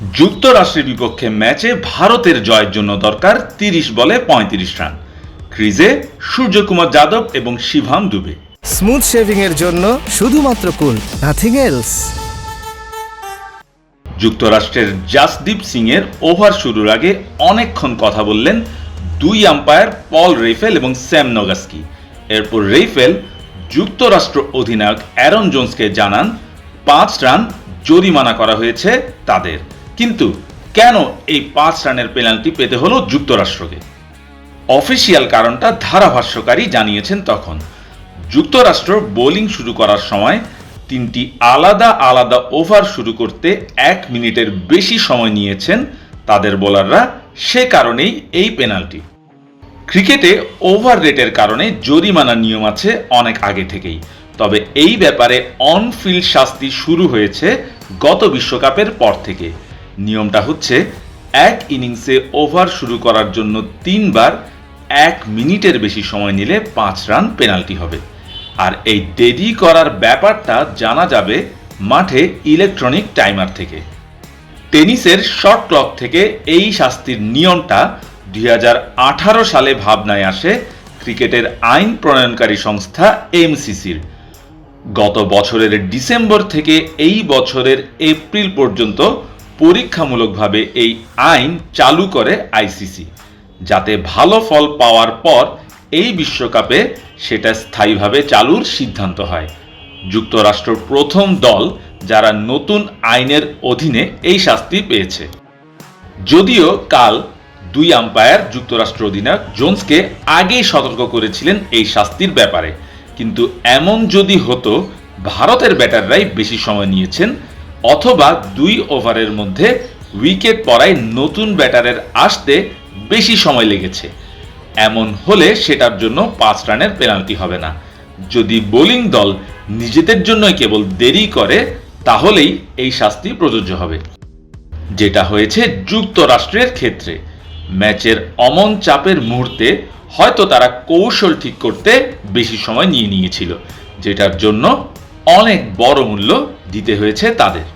যুক্তরাষ্ট্রের বিপক্ষে ম্যাচে ভারতের জয়ের জন্য দরকার তিরিশ বলে পঁয়ত্রিশ রান। ক্রিজে সূর্যকুমার যাদব এবং শিভাম দুবে। স্মুথ শেভিং এর জন্য শুধুমাত্র কুল নাথিং এলস যুক্তরাষ্ট্রের জাসদীপ সিং এর ওভার শুরুর আগে অনেকক্ষণ কথা বললেন দুই আম্পায়ার পল রেফেল এবং স্যাম নগাস্কি। এরপর রেফেল যুক্তরাষ্ট্র অধিনায়ক অ্যারন জোন্সকে জানান পাঁচ রান জরিমানা করা হয়েছে তাদের। কিন্তু কেন এই পাঁচ রানের পেনাল্টি পেতে হলো যুক্তরাষ্ট্রকে? অফিসিয়াল কারণটা ধারাভাষ্যকারী জানিয়েছেন তখন। যুক্তরাষ্ট্র বোলিং শুরু করার সময় তিনটি আলাদা আলাদা ওভার শুরু করতে এক মিনিটের বেশি সময় নিয়েছেন তাদের বোলাররা, সে কারণেই এই পেনাল্টি। ক্রিকেটে ওভার রেটের কারণে জরিমানা নিয়ম আছে অনেক আগে থেকেই। তবে এই ব্যাপারে অনফিল্ড শাস্তি শুরু হয়েছে গত বিশ্বকাপের পর থেকে। নিয়মটা হচ্ছে এক ইনিংসে ওভার শুরু করার জন্য তিনবার এক মিনিটের বেশি সময় নিলে পাঁচ রান পেনাল্টি হবে। আর এই দেরি করার ব্যাপারটা জানা যাবে মাঠে ইলেকট্রনিক টাইমার থেকে। টেনিসের শর্ট ক্লক থেকে এই শাস্তির নিয়মটা দুই হাজার আঠারো সালে ভাবনায় আসে ক্রিকেটের আইন প্রণয়নকারী সংস্থা এমসিসির। গত বছরের ডিসেম্বর থেকে এই বছরের এপ্রিল পর্যন্ত পরীক্ষামূলকভাবে এই আইন চালু করে আইসিসি, যাতে ভালো ফল পাওয়ার পর এই বিশ্বকাপে সেটা স্থায়ীভাবে চালুর সিদ্ধান্ত হয়। যুক্তরাষ্ট্র প্রথম দল যারা নতুন আইনের অধীনে এই শাস্তি পেয়েছে। যদিও কাল দুই আম্পায়ার যুক্তরাষ্ট্র অধিনায়ক জোন্সকে আগেই সতর্ক করেছিলেন এই শাস্তির ব্যাপারে। কিন্তু এমন যদি হতো, ভারতের ব্যাটাররাই বেশি সময় নিয়েছেন অথবা দুই ওভারের মধ্যে উইকেট পড়ায় নতুন ব্যাটারের আসতে বেশি সময় লেগেছে। এমন হলে সেটার জন্য পাঁচ রানের পেনাল্টি হবে না। যদি বোলিং দল নিজেদের জন্যই কেবল দেরি করে, তাহলেই এই শাস্তি প্রযোজ্য হবে। যেটা হয়েছে যুক্তরাষ্ট্রের ক্ষেত্রে। ম্যাচের অমন চাপের মুহূর্তে হয়তো তারা কৌশল ঠিক করতে বেশি সময় নিয়ে নিয়েছিল, যেটার জন্য অনেক বড় মূল্য দিতে হয়েছে তাদের।